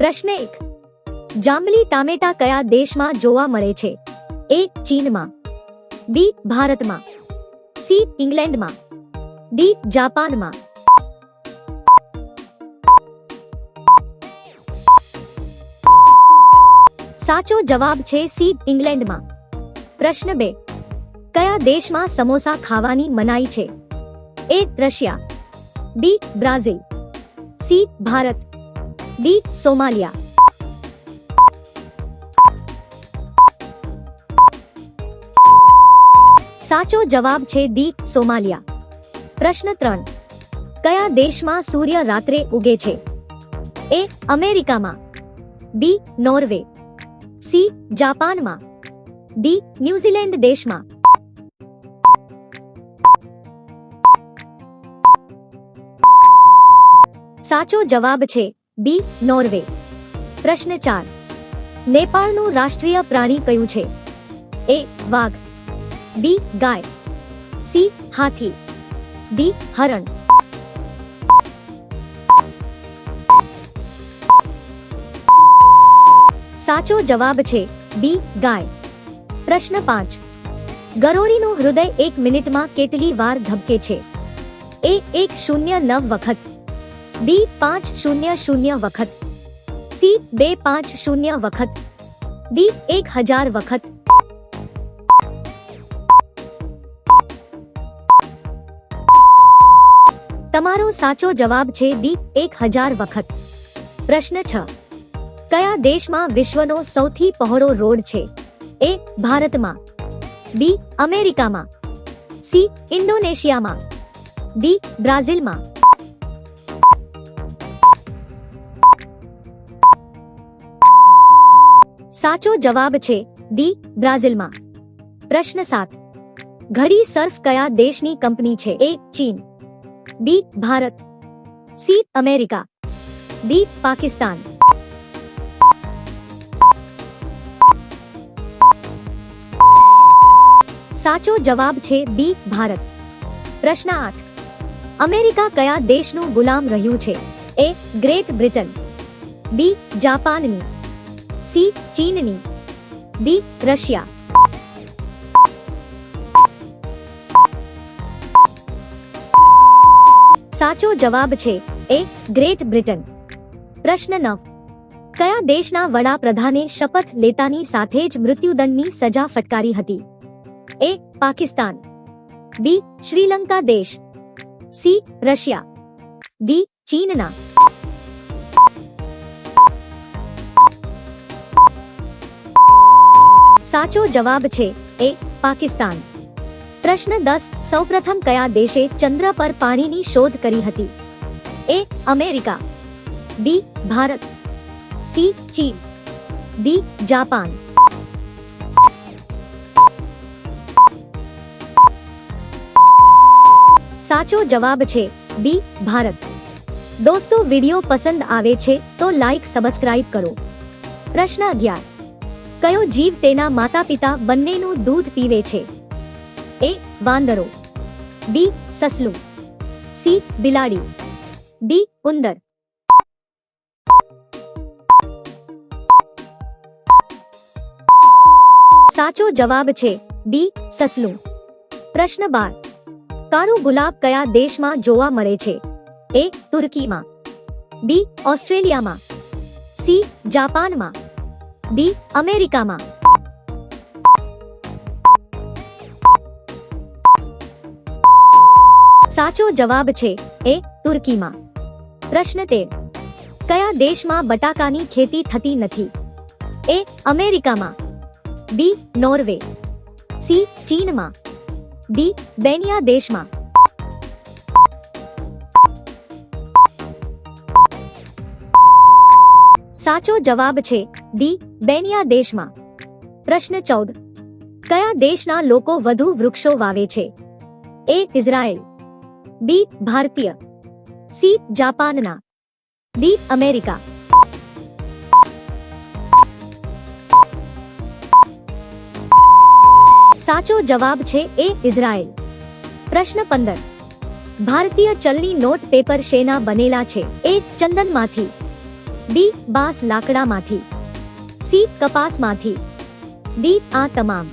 પ્રશ્ન એક જાંબલી ટામેટા કયા દેશમાં જોવા મળે છે એ ચીનમાં બી ભારતમાં સી ઇંગ્લેન્ડમાં ડી જાપાનમાં સાચો જવાબ છે સી ઇંગ્લેન્ડમાં પ્રશ્ન બે કયા દેશમાં સમોસા ખાવાની મનાઈ છે A Russia B Brazil C Bharat D Somalia સાચો જવાબ છે દી સોમાલિયા પ્રશ્ન ત્રણ કયા દેશમાં સૂર્ય રાત્રે ઉગે છે એ અમેરિકામાં બી નોર્વે સી જાપાનમાં ડી ન્યુઝીલેન્ડ દેશમાં સાચો જવાબ છે બી નોર્વે પ્રશ્ન ચાર નેપાળનું રાષ્ટ્રીય પ્રાણી કયું છે એ વાઘ બી ગાય સી હાથી ડી હરણ સાચો જવાબ છે બી ગાય પ્રશ્ન પાંચ ગરોળીનું હૃદય એક મિનિટમાં કેટલી વાર ધબકે છે એ એક શૂન્ય નવ વખત બી પાંચ શૂન્ય શૂન્ય વખત સી બે પાંચ શૂન્ય વખત ડી એક હજાર વખત તમારો સાચો જવાબ છે દીપ એક હજાર વખત પ્રશ્ન છ કયા દેશમાં વિશ્વનો સૌથી પહોળો રોડ છે એ ભારતમાં બી અમેરિકામાં સી ઇન્ડોનેશિયામાં ડી બ્રાઝિલમાં સાચો જવાબ છે D બ્રાઝિલમાં પ્રશ્ન 7 ઘડી સર્ફ કયા દેશની કંપની છે A ચીન B Bharat C America D Pakistan સાચો જવાબ છે B ભારત પ્રશ્ન 8 અમેરિકા કયા દેશનો गुलाम રહ્યો છે A ગ્રેટ બ્રિટન B જાપાનની સી ચીનની ડી રશિયા સાચો જવાબ છે એ ગ્રેટ બ્રિટન પ્રશ્ન નવ કયા દેશના વડાપ્રધાને શપથ લેતાની સાથે જ મૃત્યુદંડની સજા ફટકારી હતી એ પાકિસ્તાન બી શ્રીલંકા દેશ સી રશિયા ડી ચીનના સાચો જવાબ છે એ પાકિસ્તાન પ્રશ્ન 10 સૌપ્રથમ કયા દેશે ચંદ્ર પર પાણીની શોધ કરી હતી A America B Bharat C ચીન ડી જાપાન સાચો જવાબ છે બી ભારત દોસ્તો વિડિયો પસંદ આવે છે તો લાઈક સબસ્ક્રાઇબ કરો પ્રશ્ન 11 કયો જીવ તેના માતા પિતા બંનેનું દૂધ પીવે છે એ વાંદરો બી સસલું સી બિલાડી ડી ઉંદર સાચો જવાબ છે બી સસલું પ્રશ્ન બાર કાળું ગુલાબ કયા દેશમાં જોવા મળે છે એ તુર્કીમાં બી ઓસ્ટ્રેલિયામાં સી જાપાનમાં ડી અમેરિકામાં સાચો જવાબ છે એ તુર્કીમાં પ્રશ્ન તેર કયા દેશમાં બટાકાની ખેતી થતી નથી એ અમેરિકામાં બી નોર્વે સી ચીનમાં ડી બેનિયા દેશમાં સાચો જવાબ છે D બેનિયા દેશમાં પ્રશ્ન 14 કયા દેશના લોકો વધુ વૃક્ષો વાવે છે A ઇઝરાયેલ B ભારતીય C જાપાનના D અમેરિકા સાચો જવાબ છે A ઇઝરાયેલ પ્રશ્ન 15 ભારતીય ચલણી નોટ પેપર શેના બનેલા છે A ચંદનમાંથી बी बास लाकड़ा माथी सी कपास माथी डी आ तमाम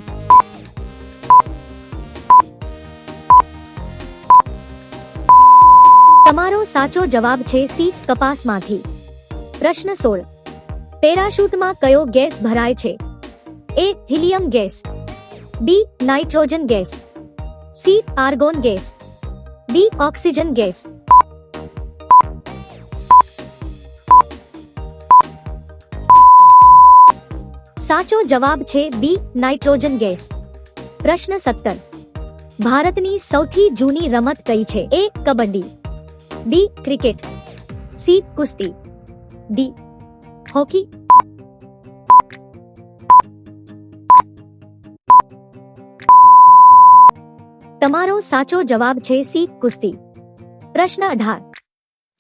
तमारो साचो जवाब छे सी कपास माथी प्रश्न सोल पेराशूट मा कयो गैस भराय छे A helium gas B nitrogen gas C argon gas D oxygen gas સાચો જવાબ છે બી નાઇટ્રોજન ગેસ પ્રશ્ન 70 ભારતની સૌથી જૂની રમત કઈ છે A kabaddi B cricket C કુસ્તી ડી हॉकी તમારો સાચો જવાબ છે સી કુસ્તી પ્રશ્ન 18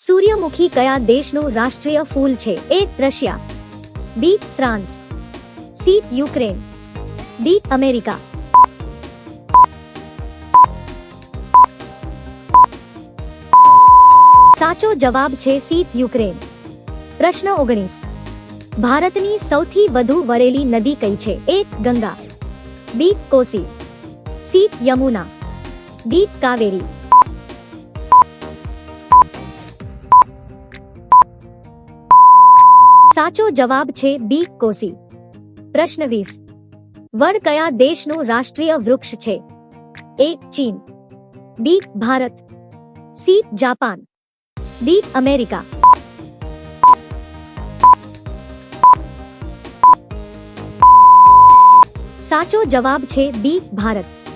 સૂર્યમુખી કયા દેશનો રાષ્ટ્રીય ફૂલ છે A Russia B France C Ukraine D America साचो जवाब छे सी यूक्रेन प्रश्न ओगनीस भारत की सौथी वधु वरेली नदी कई छे एक Ganga B Kosi C Yamuna D Kaveri साचो जवाब छे बी कोसी પ્રશ્ન વીસ વડ કયા દેશનું રાષ્ટ્રીય વૃક્ષ છે એ ચીન B Bharat C Japan D America સાચો જવાબ છે બી ભારત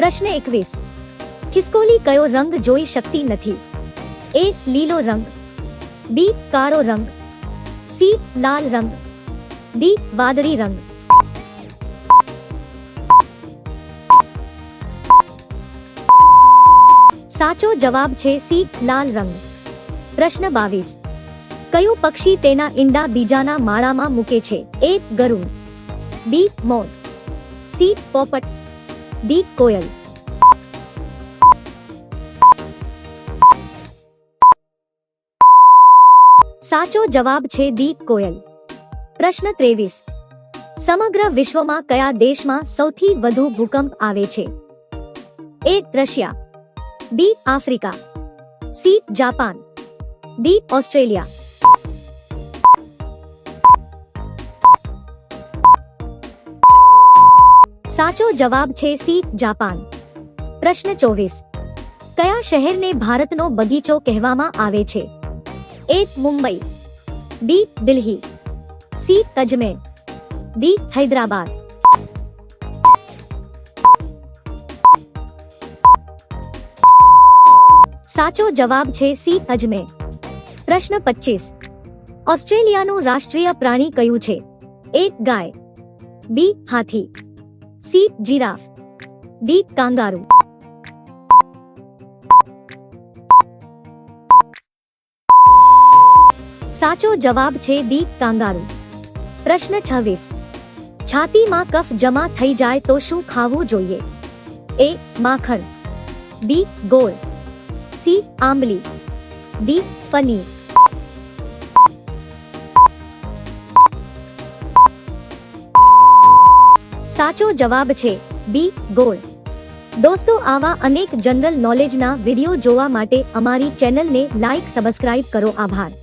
પ્રશ્ન એકવીસ ખિસકોલી કયો રંગ જોઈ શકતી નથી એ લીલો રંગ બી કાળો રંગ સી લાલ રંગ ડી વાદળી રંગ સાચો જવાબ છે સી લાલ રંગ પ્રશ્ન બાવીસ કયું પક્ષી તેના ઈંડા બીજાના માળામાં મૂકે છે એ ગરુડ બી મોર સી પોપટ ડી કોયલ સાચો જવાબ છે દીપ કોયલ प्रश्न तेवीस समग्र विश्व में क्या देश में सौथी वधु भूकंप आवे Russia B Africa C Japan D Australia साचो जवाब छे सी जापान प्रश्न चौबीस क्या शहर ने भारत नो बगीचो कहवामा मुंबई बी दिल्ली सी कजमे डी हैदराबाद साचो जवाब छे सी अजमे प्रश्न 25 ऑस्ट्रेलिया नो राष्ट्रीय प्राणी कयु छे एक गाय बी हाथी सी जीराफ डी कांगारू साचो जवाब छे डी कांगारू प्रश्न छवीस छाती माँ कफ जमा थी जाए तो शू खाव जो ए माखन बी गोल सी आंबली डी पनीर साचो जवाब छे बी गोल दोस्तों आवा अनेक जनरल नॉलेज ना वीडियो जोवा माटे अमारी चैनल ने लाइक सब्सक्राइब करो आभार